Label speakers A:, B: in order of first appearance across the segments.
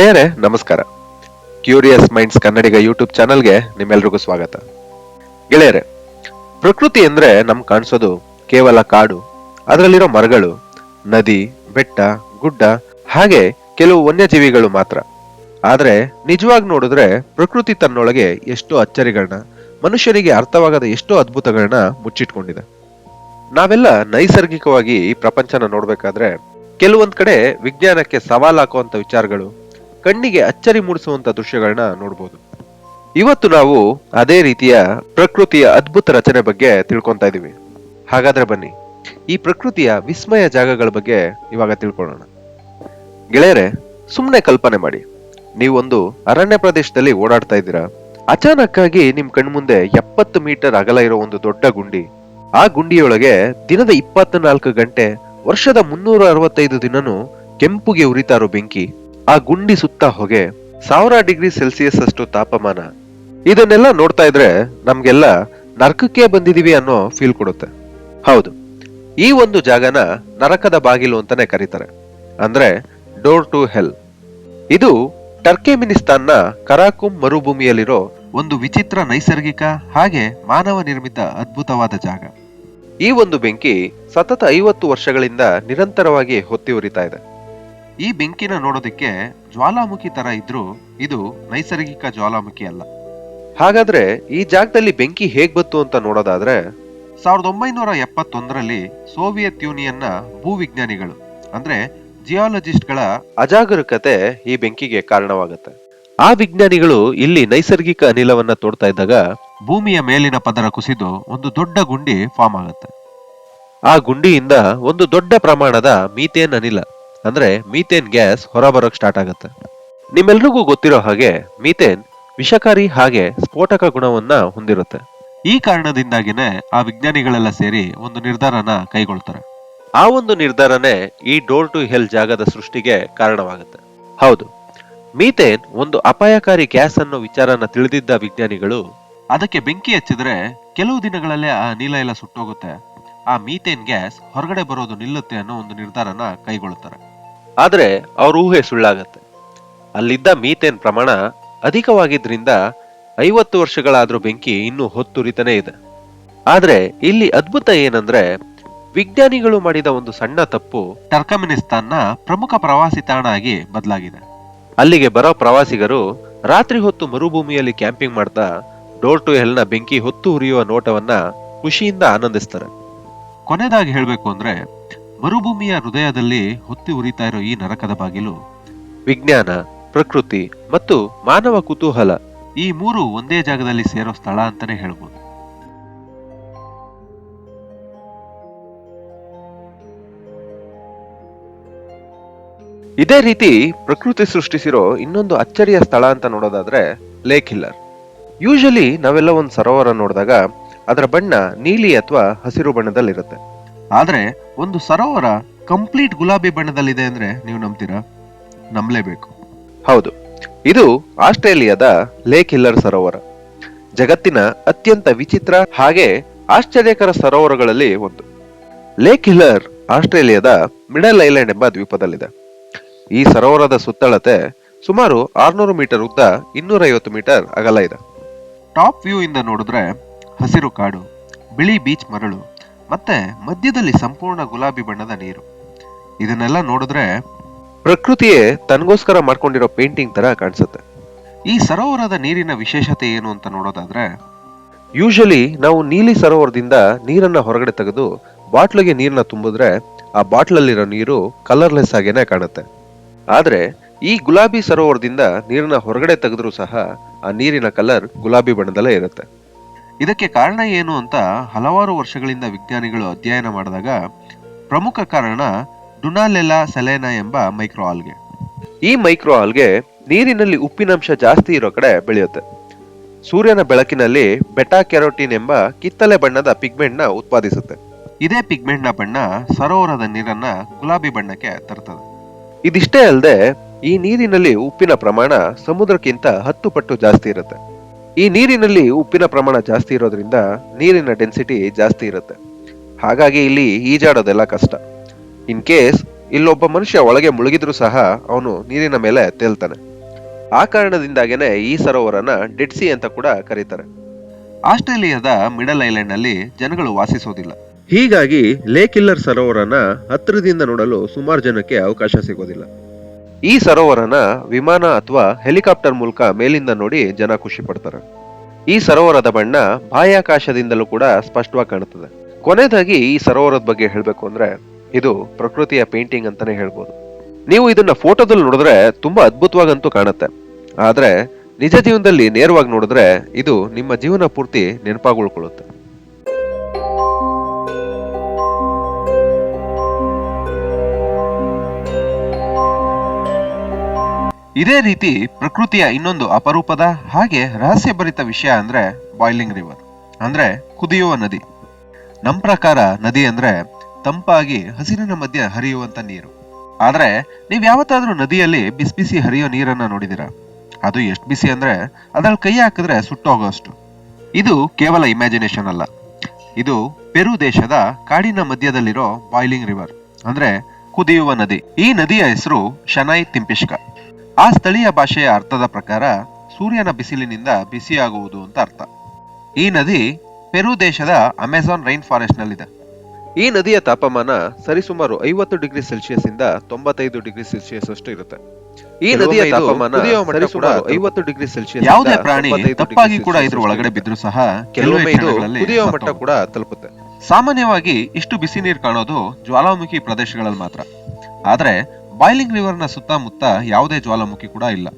A: ಗೆಳೆಯರೇ, ನಮಸ್ಕಾರ. Curious minds ಕನ್ನಡಿಗ YouTube ಚಾನಲ್ಗೆ ನಿಮ್ಮೆಲ್ರಿಗೂ ಸ್ವಾಗತ. ಗೆಳೆಯರೇ, ಪ್ರಕೃತಿ ಅಂದ್ರೆ ನಮ್ಗೆ ಕಾಣಿಸೋದು ಕೇವಲ ಕಾಡು, ಅದರಲ್ಲಿರೋ ಮರಗಳು, ನದಿ, ಬೆಟ್ಟ, ಗುಡ್ಡ, ಹಾಗೆ ಕೆಲವು ವನ್ಯಜೀವಿಗಳು ಮಾತ್ರ. ಆದ್ರೆ ನಿಜವಾಗಿ ನೋಡಿದ್ರೆ ಪ್ರಕೃತಿ ತನ್ನೊಳಗೆ ಎಷ್ಟೋ ಅಚ್ಚರಿಗಳನ್ನ ಮನುಷ್ಯರಿಗೆ ಅರ್ಥವಾಗದ ಎಷ್ಟೋ ಅದ್ಭುತಗಳನ್ನ ಮುಚ್ಚಿಟ್ಕೊಂಡಿದೆ. ನಾವೆಲ್ಲ ನೈಸರ್ಗಿಕವಾಗಿ ಈ ಪ್ರಪಂಚನ ನೋಡ್ಬೇಕಾದ್ರೆ, ಕೆಲವೊಂದ್ ಕಡೆ ವಿಜ್ಞಾನಕ್ಕೆ ಸವಾಲು ಹಾಕುವಂತ ವಿಚಾರಗಳು ಕಣ್ಣಿಗೆ ಅಚ್ಚರಿ ಮೂಡಿಸುವಂತ ದೃಶ್ಯಗಳನ್ನ ನೋಡಬಹುದು ಇವತ್ತು ನಾವು ಅದೇ ರೀತಿಯ ಪ್ರಕೃತಿಯ ಅದ್ಭುತ ರಚನೆ ಬಗ್ಗೆ ತಿಳ್ಕೊಂತಾ ಇದೀವಿ ಹಾಗಾದ್ರೆ ಬನ್ನಿ, ಈ ಪ್ರಕೃತಿಯ ವಿಸ್ಮಯ ಜಾಗಗಳ ಬಗ್ಗೆ ಇವಾಗ ತಿಳ್ಕೊಳ್ಳೋಣ. ಗೆಳೆಯರೆ ಸುಮ್ಮನೆ ಕಲ್ಪನೆ ಮಾಡಿ. ನೀವೊಂದು ಅರಣ್ಯ ಪ್ರದೇಶದಲ್ಲಿ ಓಡಾಡ್ತಾ ಇದ್ದೀರಾ? ಅಚಾನಕ್ ಆಗಿ ನಿಮ್ ಕಣ್ಮುಂದೆ ಎಪ್ಪತ್ತು ಮೀಟರ್ ಅಗಲ ಇರೋ ಒಂದು ದೊಡ್ಡ ಗುಂಡಿ. ಆ ಗುಂಡಿಯೊಳಗೆ ದಿನದ ಇಪ್ಪತ್ನಾಲ್ಕು ಗಂಟೆ, ವರ್ಷದ ಮುನ್ನೂರ ಅರವತ್ತೈದು ದಿನನೂ ಕೆಂಪುಗೆ ಉರಿತಾರೋ ಬೆಂಕಿ. ಆ ಗುಂಡಿ ಸುತ್ತ ಹೊಗೆ ಸಾವಿರ ಡಿಗ್ರಿ ಸೆಲ್ಸಿಯಸ್ ಅಷ್ಟು ತಾಪಮಾನ. ಇದನ್ನೆಲ್ಲ ನೋಡ್ತಾ ಇದ್ರೆ ನಮ್ಗೆಲ್ಲ ನರಕಕ್ಕೆ ಬಂದಿದೀವಿ ಅನ್ನೋ ಫೀಲ್ ಕೊಡುತ್ತೆ. ಹೌದು, ಈ ಒಂದು ಜಾಗನ ನರಕದ ಬಾಗಿಲು ಅಂತಾನೆ ಕರೀತಾರೆ. ಅಂದ್ರೆ ಡೋರ್ ಟು ಹೆಲ್ ಇದು ಟರ್ಕೆಮಿನಿಸ್ತಾನ್ನ ಕರಾಕುಂ ಮರುಭೂಮಿಯಲ್ಲಿರೋ ಒಂದು ವಿಚಿತ್ರ ನೈಸರ್ಗಿಕ ಹಾಗೆ ಮಾನವ ನಿರ್ಮಿತ ಅದ್ಭುತವಾದ ಜಾಗ. ಈ ಒಂದು ಬೆಂಕಿ ಸತತ ಐವತ್ತು ವರ್ಷಗಳಿಂದ ನಿರಂತರವಾಗಿ ಹೊತ್ತಿ ಉರಿತಾ ಇದೆ. ಈ ಬೆಂಕಿನ ನೋಡೋದಕ್ಕೆ ಜ್ವಾಲಾಮುಖಿ ತರ ಇದ್ರೂ ಇದು ನೈಸರ್ಗಿಕ ಜ್ವಾಲಾಮುಖಿ ಅಲ್ಲ. ಹಾಗಾದ್ರೆ ಈ ಜಾಗದಲ್ಲಿ ಬೆಂಕಿ ಹೇಗ್ ಬಂತು ಅಂತ ನೋಡೋದಾದ್ರೆ ಸಾವಿರದ ಒಂಬೈನೂರ ಎಪ್ಪತ್ತೊಂದರಲ್ಲಿ ಸೋವಿಯತ್ ಯೂನಿಯನ್ನ ಭೂವಿಜ್ಞಾನಿಗಳು ಅಂದ್ರೆ ಜಿಯಾಲಜಿಸ್ಟ್ಗಳ ಅಜಾಗರೂಕತೆ ಈ ಬೆಂಕಿಗೆ ಕಾರಣವಾಗುತ್ತೆ. ಆ ವಿಜ್ಞಾನಿಗಳು ಇಲ್ಲಿ ನೈಸರ್ಗಿಕ ಅನಿಲವನ್ನ ತೋಡ್ತಾ ಇದ್ದಾಗ ಭೂಮಿಯ ಮೇಲಿನ ಪದರ ಕುಸಿದು ಒಂದು ದೊಡ್ಡ ಗುಂಡಿ ಫಾರ್ಮ್ ಆಗುತ್ತೆ. ಆ ಗುಂಡಿಯಿಂದ ಒಂದು ದೊಡ್ಡ ಪ್ರಮಾಣದ ಮೀಥೇನ್ ಅನಿಲ ಅಂದ್ರೆ ಮೀಥೇನ್ ಗ್ಯಾಸ್ ಹೊರಬರೋಕ್ ಸ್ಟಾರ್ಟ್ ಆಗುತ್ತೆ. ನಿಮ್ಮೆಲ್ರಿಗೂ ಗೊತ್ತಿರೋ ಹಾಗೆ ಮೀಥೇನ್ ವಿಷಕಾರಿ ಹಾಗೆ ಸ್ಫೋಟಕ ಗುಣವನ್ನ ಹೊಂದಿರುತ್ತೆ. ಈ ಕಾರಣದಿಂದಾಗಿನೇ ಆ ವಿಜ್ಞಾನಿಗಳೆಲ್ಲ ಸೇರಿ ಒಂದು ನಿರ್ಧಾರನ ಕೈಗೊಳ್ತಾರೆ. ಆ ಒಂದು ನಿರ್ಧಾರನೇ ಈ ಡೋರ್ ಟು ಹೆಲ್ ಜಾಗದ ಸೃಷ್ಟಿಗೆ ಕಾರಣವಾಗುತ್ತೆ. ಹೌದು, ಮೀಥೇನ್ ಒಂದು ಅಪಾಯಕಾರಿ ಗ್ಯಾಸ್ ಅನ್ನೋ ವಿಚಾರನ ತಿಳಿದಿದ್ದ ವಿಜ್ಞಾನಿಗಳು ಅದಕ್ಕೆ ಬೆಂಕಿ ಹಚ್ಚಿದ್ರೆ ಕೆಲವು ದಿನಗಳಲ್ಲೇ ಆ ನೀಲ ಎಲ್ಲ ಸುಟ್ಟೋಗುತ್ತೆ. ಆ ಮೀಥೇನ್ ಗ್ಯಾಸ್ ಹೊರಗಡೆ ಬರೋದು ನಿಲ್ಲುತ್ತೆ ಅನ್ನೋ ಒಂದು ನಿರ್ಧಾರನ ಕೈಗೊಳ್ಳುತ್ತಾರೆ ಆದ್ರೆ ಅವ್ರ ಊಹೆ ಸುಳ್ಳಾಗತ್ತೆ. ಅಲ್ಲಿದ್ದ ಮೀಥೇನ್ ಪ್ರಮಾಣ ಅಧಿಕವಾಗಿದ್ರಿಂದ ಐವತ್ತು ವರ್ಷಗಳಾದ್ರೂ ಬೆಂಕಿ ಇನ್ನೂ ಹೊತ್ತುರಿತನೇ ಇದೆ. ಆದರೆ ಇಲ್ಲಿ ಅದ್ಭುತ ಏನಂದ್ರೆ ವಿಜ್ಞಾನಿಗಳು ಮಾಡಿದ ಒಂದು ಸಣ್ಣ ತಪ್ಪು ಟರ್ಕಮಿನಿಸ್ತಾನ್ನ ಪ್ರಮುಖ ಪ್ರವಾಸಿ ತಾಣ ಆಗಿ ಬದಲಾಗಿದೆ. ಅಲ್ಲಿಗೆ ಬರೋ ಪ್ರವಾಸಿಗರು ರಾತ್ರಿ ಹೊತ್ತು ಮರುಭೂಮಿಯಲ್ಲಿ ಕ್ಯಾಂಪಿಂಗ್ ಮಾಡ್ತಾ ಡೋರ್ ಟು ಹೆಲ್ನ ಬೆಂಕಿ ಹೊತ್ತು ಉರಿಯುವ ನೋಟವನ್ನ ಖುಷಿಯಿಂದ ಆನಂದಿಸ್ತಾರೆ. ಕೊನೆದಾಗಿ ಹೇಳಬೇಕು ಅಂದ್ರೆ ಮರುಭೂಮಿಯ ಹೃದಯದಲ್ಲಿ ಹೊತ್ತಿ ಉರಿತಾ ಇರೋ ಈ ನರಕದ ಬಾಗಿಲು ವಿಜ್ಞಾನ ಪ್ರಕೃತಿ ಮತ್ತು ಮಾನವ ಕುತೂಹಲ. ಈ ಮೂರು ಒಂದೇ ಜಾಗದಲ್ಲಿ ಸೇರೋ ಸ್ಥಳ ಅಂತಾನೆ ಹೇಳ್ಬೋದು. ಇದೇ ರೀತಿ ಪ್ರಕೃತಿ ಸೃಷ್ಟಿಸಿರೋ ಇನ್ನೊಂದು ಅಚ್ಚರಿಯ ಸ್ಥಳ ಅಂತ ನೋಡೋದಾದ್ರೆ ಲೇಕ್ ಹಿಲ್ಲರ್. ಯೂಶಲಿ ನಾವೆಲ್ಲ ಒಂದು ಸರೋವರ ನೋಡಿದಾಗ ಅದರ ಬಣ್ಣ ನೀಲಿ ಅಥವಾ ಹಸಿರು ಬಣ್ಣದಲ್ಲಿರುತ್ತೆ. ಆದ್ರೆ ಒಂದು ಸರೋವರ ಕಂಪ್ಲೀಟ್ ಗುಲಾಬಿ ಬಣ್ಣದಲ್ಲಿದೆ ಅಂದ್ರೆ ನೀವು ನಂಬ್ತೀರಾ? ನಂಬಲೇಬೇಕು. ಹೌದು. ಇದು ಆಸ್ಟ್ರೇಲಿಯಾದ ಲೇಕ್ ಹಿಲ್ಲರ್ ಸರೋವರ. ಜಗತ್ತಿನ ಅತ್ಯಂತ ವಿಚಿತ್ರ ಹಾಗೆ ಆಶ್ಚರ್ಯಕರ ಸರೋವರಗಳಲ್ಲಿ ಒಂದು. ಲೇಕ್ ಹಿಲ್ಲರ್ ಆಸ್ಟ್ರೇಲಿಯಾದ ಮಿಡಲ್ ಐಲ್ಯಾಂಡ್ ಎಂಬ ದ್ವೀಪದಲ್ಲಿದೆ. ಈ ಸರೋವರದ ಸುತ್ತಳತೆ ಸುಮಾರು ಆರ್ನೂರು ಮೀಟರ್ ಉದ್ದ ಇನ್ನೂರೈವತ್ತು ಮೀಟರ್ ಅಗಲ ಇದೆ. ಟಾಪ್ ವ್ಯೂ ಇಂದ ನೋಡಿದ್ರೆ ಹಸಿರು ಕಾಡು ಬಿಳಿ ಬೀಚ್ ಮರಳು ಮತ್ತೆ ಮಧ್ಯದಲ್ಲಿ ಸಂಪೂರ್ಣ ಗುಲಾಬಿ ಬಣ್ಣದ ನೀರು. ಇದನ್ನೆಲ್ಲ ನೋಡಿದ್ರೆ ಪ್ರಕೃತಿಯೇ ತನಗೋಸ್ಕರ ಮಾಡ್ಕೊಂಡಿರೋ ಪೇಂಟಿಂಗ್ ತರ ಕಾಣಿಸುತ್ತೆ. ಈ ಸರೋವರದ ನೀರಿನ ವಿಶೇಷತೆ ಏನು ಅಂತ ನೋಡೋದಾದ್ರೆ ಯೂಶಲಿ ನಾವು ನೀಲಿ ಸರೋವರದಿಂದ ನೀರನ್ನ ಹೊರಗಡೆ ತೆಗೆದು ಬಾಟ್ಲಿಗೆ ನೀರನ್ನ ತುಂಬಿದ್ರೆ ಆ ಬಾಟ್ಲಲ್ಲಿರೋ ನೀರು ಕಲರ್ಲೆಸ್ ಆಗೇನೆ ಕಾಣುತ್ತೆ. ಆದ್ರೆ ಈ ಗುಲಾಬಿ ಸರೋವರದಿಂದ ನೀರನ್ನ ಹೊರಗಡೆ ತೆಗೆದ್ರೂ ಸಹ ಆ ನೀರಿನ ಕಲರ್ ಗುಲಾಬಿ ಬಣ್ಣದಲ್ಲೇ ಇರುತ್ತೆ. ಇದಕ್ಕೆ ಕಾರಣ ಏನು ಅಂತ ಹಲವಾರು ವರ್ಷಗಳಿಂದ ವಿಜ್ಞಾನಿಗಳು ಅಧ್ಯಯನ ಮಾಡಿದಾಗ ಪ್ರಮುಖ ಕಾರಣ ಡುನಾಲೆಲಾ ಸೆಲೆನಾ ಎಂಬ ಮೈಕ್ರೋ ಆಲ್ಗೆ. ಈ ಮೈಕ್ರೋ ಆಲ್ಗೆ ನೀರಿನಲ್ಲಿ ಉಪ್ಪಿನಂಶ ಜಾಸ್ತಿ ಇರೋ ಕಡೆ ಬೆಳೆಯುತ್ತೆ. ಸೂರ್ಯನ ಬೆಳಕಿನಲ್ಲಿ ಬೆಟಾ ಕ್ಯಾರೋಟಿನ್ ಎಂಬ ಕಿತ್ತಲೆ ಬಣ್ಣದ ಪಿಗ್ಮೆಂಟ್ನ ಉತ್ಪಾದಿಸುತ್ತೆ. ಇದೇ ನ ಬಣ್ಣ ಸರೋವರದ ನೀರನ್ನ ಗುಲಾಬಿ ಬಣ್ಣಕ್ಕೆ ತರ್ತದೆ. ಇದಿಷ್ಟೇ ಅಲ್ಲದೆ ಈ ನೀರಿನಲ್ಲಿ ಉಪ್ಪಿನ ಪ್ರಮಾಣ ಸಮುದ್ರಕ್ಕಿಂತ ಹತ್ತು ಪಟ್ಟು ಜಾಸ್ತಿ ಇರುತ್ತೆ. ಈ ನೀರಿನಲ್ಲಿ ಉಪ್ಪಿನ ಪ್ರಮಾಣ ಜಾಸ್ತಿ ಇರೋದ್ರಿಂದ ನೀರಿನ ಡೆನ್ಸಿಟಿ ಜಾಸ್ತಿ ಇರುತ್ತೆ. ಹಾಗಾಗಿ ಇಲ್ಲಿ ಈಜಾಡೋದೆಲ್ಲ ಕಷ್ಟ. ಇನ್ ಕೇಸ್ ಇಲ್ಲೊಬ್ಬ ಮನುಷ್ಯ ಒಳಗೆ ಮುಳುಗಿದ್ರೂ ಸಹ ಅವನು ನೀರಿನ ಮೇಲೆ ತೇಲ್ತಾನೆ. ಆ ಕಾರಣದಿಂದಾಗೇನೆ ಈ ಸರೋವರನ ಡೆಡ್ ಸಿ ಅಂತ ಕೂಡ ಕರೀತಾರೆ. ಆಸ್ಟ್ರೇಲಿಯಾದ ಮಿಡಲ್ ಐಲ್ಯಾಂಡ್ನಲ್ಲಿ ಜನಗಳು ವಾಸಿಸೋದಿಲ್ಲ. ಹೀಗಾಗಿ ಲೇಕಿಲ್ಲರ್ ಸರೋವರನ ಹತ್ತಿರದಿಂದ ನೋಡಲು ಸುಮಾರು ಜನಕ್ಕೆ ಅವಕಾಶ ಸಿಗೋದಿಲ್ಲ. ಈ ಸರೋವರನ ವಿಮಾನ ಅಥವಾ ಹೆಲಿಕಾಪ್ಟರ್ ಮೂಲಕ ಮೇಲಿಂದ ನೋಡಿ ಜನ ಖುಷಿ ಪಡ್ತಾರೆ. ಈ ಸರೋವರದ ಬಣ್ಣ ಬಾಹ್ಯಾಕಾಶದಿಂದಲೂ ಕೂಡ ಸ್ಪಷ್ಟವಾಗಿ ಕಾಣುತ್ತದೆ. ಕೊನೆಯದಾಗಿ ಈ ಸರೋವರದ ಬಗ್ಗೆ ಹೇಳಬೇಕು ಅಂದ್ರೆ ಇದು ಪ್ರಕೃತಿಯ ಪೇಂಟಿಂಗ್ ಅಂತಾನೆ ಹೇಳ್ಬೋದು. ನೀವು ಇದನ್ನ ಫೋಟೋದಲ್ಲಿ ನೋಡಿದ್ರೆ ತುಂಬಾ ಅದ್ಭುತವಾಗಂತೂ ಕಾಣುತ್ತೆ. ಆದ್ರೆ ನಿಜ ಜೀವನದಲ್ಲಿ ನೇರವಾಗಿ ನೋಡಿದ್ರೆ ಇದು ನಿಮ್ಮ ಜೀವನ ಪೂರ್ತಿ ನೆನಪಾಗಿ ಉಳ್ಕೊಳ್ಳುತ್ತೆ ಇದೇ ರೀತಿ ಪ್ರಕೃತಿಯ ಇನ್ನೊಂದು ಅಪರೂಪದ ಹಾಗೆ ರಹಸ್ಯಭರಿತ ವಿಷಯ ಅಂದ್ರೆ ಬಾಯ್ಲಿಂಗ್ ರಿವರ್ ಅಂದ್ರೆ ಕುದಿಯುವ ನದಿ. ನಮ್ ಪ್ರಕಾರ ನದಿ ಅಂದ್ರೆ ತಂಪಾಗಿ ಹಸಿರಿನ ಮಧ್ಯೆ ಹರಿಯುವಂತ ನೀರು. ಆದ್ರೆ ನೀವ್ ಯಾವತ್ತಾದ್ರೂ ನದಿಯಲ್ಲಿ ಬಿಸಿ ಬಿಸಿ ಹರಿಯೋ ನೀರನ್ನ ನೋಡಿದಿರಾ? ಅದು ಎಷ್ಟು ಬಿಸಿ ಅಂದ್ರೆ ಅದ್ರಲ್ಲಿ ಕೈ ಹಾಕಿದ್ರೆ ಸುಟ್ಟೋಗೋಷ್ಟು. ಇದು ಕೇವಲ ಇಮ್ಯಾಜಿನೇಷನ್ ಅಲ್ಲ. ಇದು ಪೆರು ದೇಶದ ಕಾಡಿನ ಮಧ್ಯದಲ್ಲಿರೋ ಬಾಯ್ಲಿಂಗ್ ರಿವರ್ ಅಂದ್ರೆ ಕುದಿಯುವ ನದಿ. ಈ ನದಿಯ ಹೆಸರು ಶನಾಯ್ ತಿಂಪಿಷ್ಕ. ಆ ಸ್ಥಳೀಯ ಭಾಷೆಯ ಅರ್ಥದ ಪ್ರಕಾರ ಸೂರ್ಯನ ಬಿಸಿಲಿನಿಂದ ಬಿಸಿಯಾಗುವುದು ಅಂತ ಅರ್ಥ. ಈ ನದಿ ಪೆರು ದೇಶದ ಅಮೆಜಾನ್ ರೈನ್ ಫಾರೆಸ್ಟ್ ನಲ್ಲಿದೆ ಈ ನದಿಯ ತಾಪಮಾನ ಸರಿಸುಮಾರು ಐವತ್ತು ಡಿಗ್ರಿ ಸೆಲ್ಸಿಯಸ್ ಇಂದ ತೊಂಬತ್ತೈದು ಡಿಗ್ರಿ ಸೆಲ್ಸಿಯಸ್ ಅಷ್ಟು ಇರುತ್ತೆ. ಈ ನದಿಯ ತಾಪಮಾನ ಸರಿಸುಮಾರು ಐವತ್ತು ಡಿಗ್ರಿ ಸೆಲ್ಸಿಯಸ್
B: ಯಾವುದೇ ಪ್ರಾಣಿ ತಪ್ಪಾಗಿ ಕೂಡ ಇದ್ರ ಒಳಗಡೆ ಬಿದ್ರು ಸಹ
A: ಕೆಲವೇ ಇದು ಕುದಿಯುವ ಮಟ್ಟ ಕೂಡ ತಲುಪುತ್ತೆ.
B: ಸಾಮಾನ್ಯವಾಗಿ ಇಷ್ಟು ಬಿಸಿ ನೀರು ಕಾಣೋದು ಜ್ವಾಲಾಮುಖಿ ಪ್ರದೇಶಗಳಲ್ಲಿ ಮಾತ್ರ. ಆದ್ರೆ ಬಾಯ್ಲಿಂಗ್ ರಿವರ್ನ ಸುತ್ತಮುತ್ತ ಯಾವುದೇ ಜ್ವಾಲಾಮುಖಿ ಕೂಡ ಇಲ್ಲ.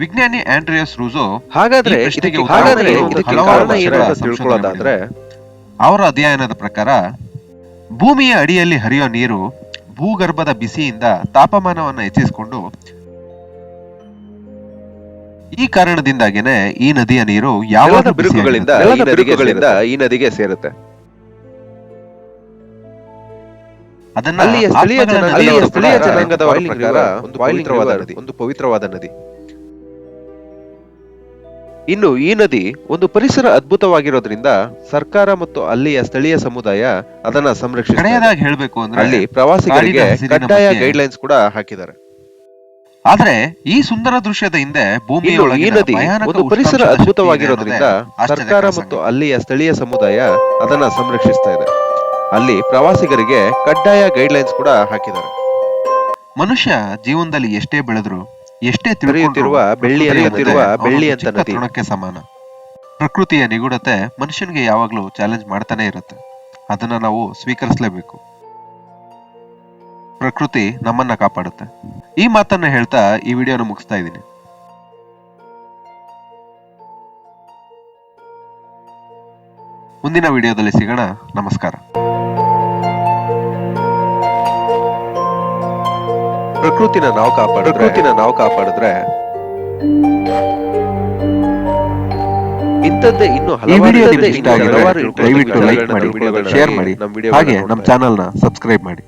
B: ವಿಜ್ಞಾನಿ ಆಂಡ್ರಿಯಸ್ ರೂಸೋ
A: ಹಾಗಾದ್ರೆ
B: ಅವರ ಅಧ್ಯಯನದ ಪ್ರಕಾರ ಭೂಮಿಯ ಅಡಿಯಲ್ಲಿ ಹರಿಯೋ ನೀರು ಭೂಗರ್ಭದ ಬಿಸಿಯಿಂದ ತಾಪಮಾನವನ್ನು ಹೆಚ್ಚಿಸಿಕೊಂಡು ಈ ಕಾರಣದಿಂದಾಗಿನೇ ಈ ನದಿಯ ನೀರು ಯಾವ
A: ಬಿರುಕುಗಳಿಂದ ಈ ನದಿಗೆ ಸೇರುತ್ತೆ.
B: ಅದನ್ನ
A: ಅಲ್ಲಿಯ ಸ್ಥಳೀಯ
B: ಆತ್ಮಗಳ
A: ಜನ ಅಲ್ಲಿಯ ಸ್ಥಳೀಯ
B: ಜನಾಂಗದ
A: ಪ್ರಕಾರ ಒಂದು ಪವಿತ್ರವಾದ ನದಿ. ಒಂದು ಪವಿತ್ರವಾದ ನದಿ. ಇನ್ನು ಈ ನದಿ ಒಂದು ಪರಿಸರ ಅದ್ಭುತವಾಗಿರೋದ್ರಿಂದ ಸರ್ಕಾರ ಮತ್ತು ಅಲ್ಲಿಯ ಸ್ಥಳೀಯ ಸಮುದಾಯ ಅದನ್ನ ಸಂರಕ್ಷಿಸಿದೆ
B: ಹೇಳಬೇಕು ಅಂದ್ರೆ
A: ಅಲ್ಲಿ ಪ್ರವಾಸಿಗರಿಗೆ ಕಡ್ಡಾಯ
B: ಗೈಡ್
A: ಲೈನ್ಸ್ ಕೂಡ ಹಾಕಿದ್ದಾರೆ.
B: ಆದ್ರೆ ಈ ಸುಂದರ ದೃಶ್ಯದ ಹಿಂದೆ
A: ಇನ್ನು
B: ಭೂಮಿಯೊಳಗಿನ
A: ಈ ನದಿ ಒಂದು ಪರಿಸರ ಅದ್ಭುತವಾಗಿರೋದ್ರಿಂದ ಸರ್ಕಾರ ಮತ್ತು ಅಲ್ಲಿಯ ಸ್ಥಳೀಯ ಸಮುದಾಯ ಅದನ್ನ ಸಂರಕ್ಷಿಸ್ತಾ ಇದೆ. ಅಲ್ಲಿ ಪ್ರವಾಸಿಗರಿಗೆ ಕಡ್ಡಾಯ ಗೈಡ್ಲೈನ್ಸ್ ಕೂಡ ಹಾಕಿದ್ದಾರೆ.
B: ಮನುಷ್ಯ ಜೀವನದಲ್ಲಿ ಎಷ್ಟೇ ಬೆಳೆದ್ರು ಎಷ್ಟೇ
A: ತಿಳಿಯುತ್ತಿರುವ ಬೆಳ್ಳಿ ಹರಿಯುತ್ತಿರುವ ಬೆಳ್ಳಿ ಅಂತ
B: ತೃಣಕ್ಕೆ ಸಮಾನ. ಪ್ರಕೃತಿಯ ನಿಗೂಢತೆ ಮನುಷ್ಯನಿಗೆ ಯಾವಾಗ್ಲೂ ಚಾಲೆಂಜ್ ಮಾಡ್ತಾನೆ ಇರುತ್ತೆ. ಅದನ್ನ ನಾವು ಸ್ವೀಕರಿಸಲೇಬೇಕು. ಪ್ರಕೃತಿ ನಮ್ಮನ್ನ ಕಾಪಾಡುತ್ತೆ. ಈ ಮಾತನ್ನ ಹೇಳ್ತಾ ಈ ವಿಡಿಯೋನ ಮುಗಿಸ್ತಾ ಇದ್ದೀನಿ. ಮುಂದಿನ ವಿಡಿಯೋದಲ್ಲಿ ಸಿಗೋಣ. ನಮಸ್ಕಾರ.
A: ಪ್ರಕೃತಿನ ನಾವು ಕಾಪಾಡ ಪ್ರಕೃತಿನ ನಾವು ಕಾಪಾಡಿದ್ರೆ ಇಂಥದ್ದೇ ಇನ್ನು ಹಲವಾರು
B: ದಯವಿಟ್ಟು ಲೈಕ್ ಮಾಡಿ ಶೇರ್ ಮಾಡಿ
A: ನಮ್ಮ ವಿಡಿಯೋ
B: ಹಾಗೆ ನಮ್ಮ ಚಾನಲ್ನ ಸಬ್ಸ್ಕ್ರೈಬ್ ಮಾಡಿ.